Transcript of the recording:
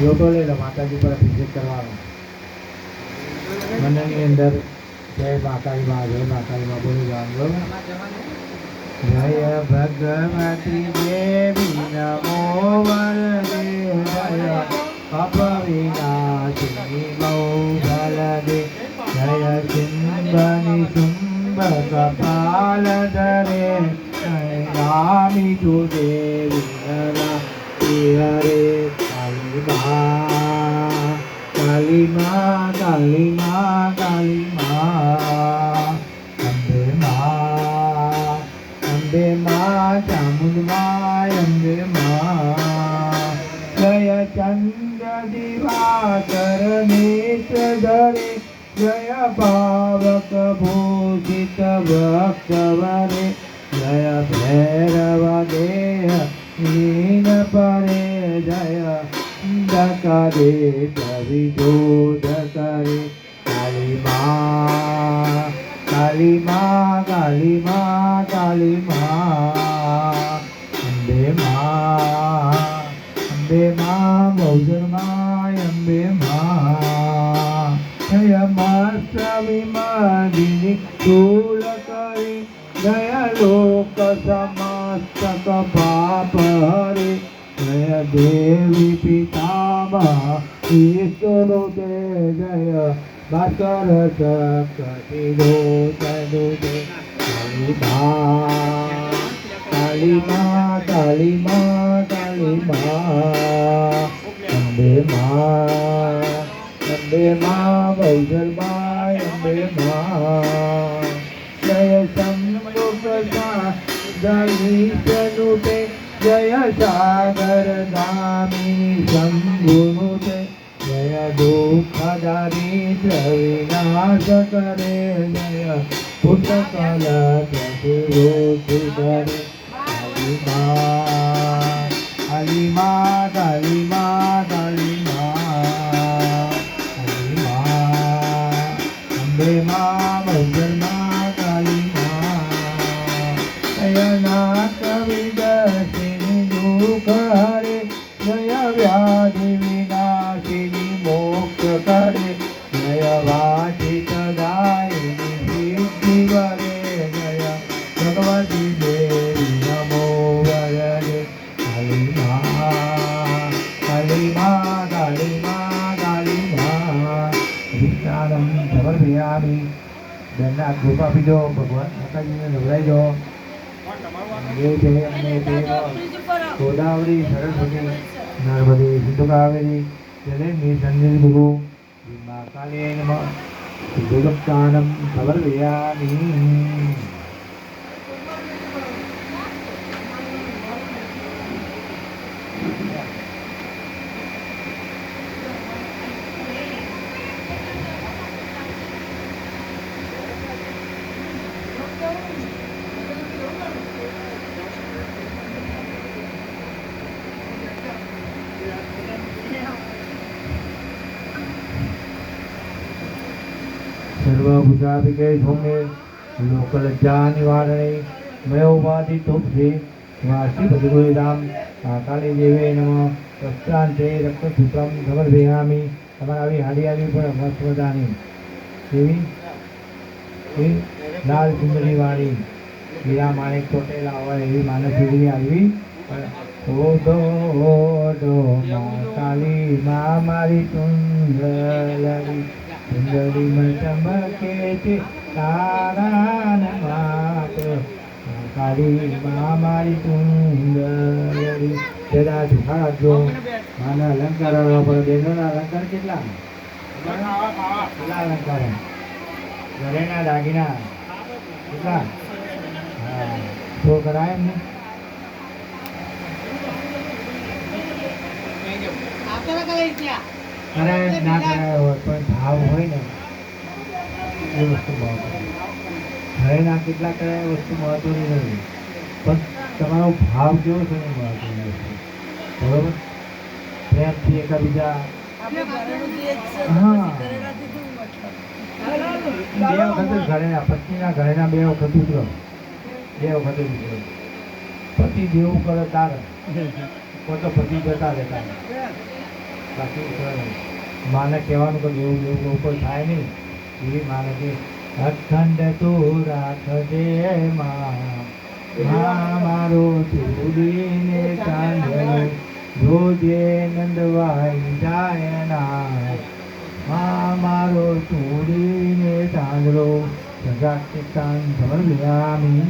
લોટો લઈ માતાજી પર અભિષેક કરવાનો. મનની અંદર જય માતાજી માં, જય માતાજી માં બોલી બરોબર? જય ભગવતી દેવી નમો વરદે જય પાપ વિનાશિની દે જય સિંહની શુંભ કપાલ ધરે. રામી તુ દેવી હરે કાલી મા કાલી મા કાલી મા કાલી મા અંબે મા અંબે મા ચામુંડમાં અંબે મા જય ચંદ્ર દિવાકર નેત્ર ધરે જય પાવક ભૂષિત ભક્તવરે જય ભૈરવ દેહ હીન પરે જય અંધકારે પ્રવિજોધ કરે કાલી મા કાલી મા કાલી મા કાલી મા અંબે મા અંબે મા બહુજનમાં અંબે મા જય મસ્ત વિમાદિની સ્થૂલ કરી જય લોક સમસ્તક देवी જય દેવી પિતામહ ઈશ્વરો તે જય ભાસ્કર શક્તિ દો, તનુ कालिमा કાળી મા કાળી મા કાળી મા. કાળી મા અંબે મા અંબે મા. બહુજર મા અંબે મા જય સાગર ગામિની શંભુનુતે જય દુઃખદારી વિનાશ કરે જય પુષ્કલ પ્રતિરોધ કરે કાલી મા વિનાશિની મોક્ષ કરે જય વાચિત ગાયિની સિદ્ધિ વરે જય ભગવતી દેવી નમો વરદે કાલી મા કાલી મા કાલી મા કાલી મા વિજ્ઞાનમ સમર્પયામિ બેનના કૃપા પીજો ભગવાન માતાજીને નવરાઈ દો દેવ જય અમને દેવ ગોદાવરી સરસ્વતી નર્મદે સિંધુ કાવેરી ஜலே நீ தன்னில் குரு மாகாலே நம துர்கப்தானம் கவர்வையாமி સર્વભૂતાભિકે ભૂમે લોકલજ્જા નિવારણે મયોવાદી તુભ્યે વાસી ભદ્રોય રામ કાળી દેવે નમ પ્રસ્થાંતે રક્તસૂત્રમ સમર્પયામિ તમારે આવી હાડી આવી પણ મસ્ત મજાની. એવી એ લાલ સુંદરી વાળી હીરા માણેક ચોટેલા હોય એવી માનસી આવી. પણ ઓડો ઓડો કાળી મા મારી સુંદરી સુંદરી માં ચમકે છે તારા માત કાળી મા મારી સુંદરી અલંકાર પડે બેનોના અલંકાર કેટલા કેટલા અલંકાર ઘરેના દાગીના હા તો એમને કરાય ના કરાય હોય પણ ભાવ હોય ને એ વસ્તુ મહત્વ ઘરેના કેટલા કરાય વસ્તુ મહત્વની નથી. પણ તમારો ભાવ કેવો છે એ મહત્વની વસ્તુ. બરોબર? પ્રેમથી એકબીજા હા. બે વખત ઘરેના પત્નીના ઘરેના બે વખત ઉતરો. બે વખત ઉતરો. પતિ જેવું કરે તારે પોતો પતિ જતા રહેતા. બાકી માને કહેવાનું કે જેવું જેવું કોઈ થાય નહીં, એવી માને કે અખંડ તું રાખજે માં. મારો ચૂડીને ચાંદલો જોજે નંદવાઈ જાય ના. મા મારો ચૂડીને ચાંદલો સગા કિસાન સમર્પયામી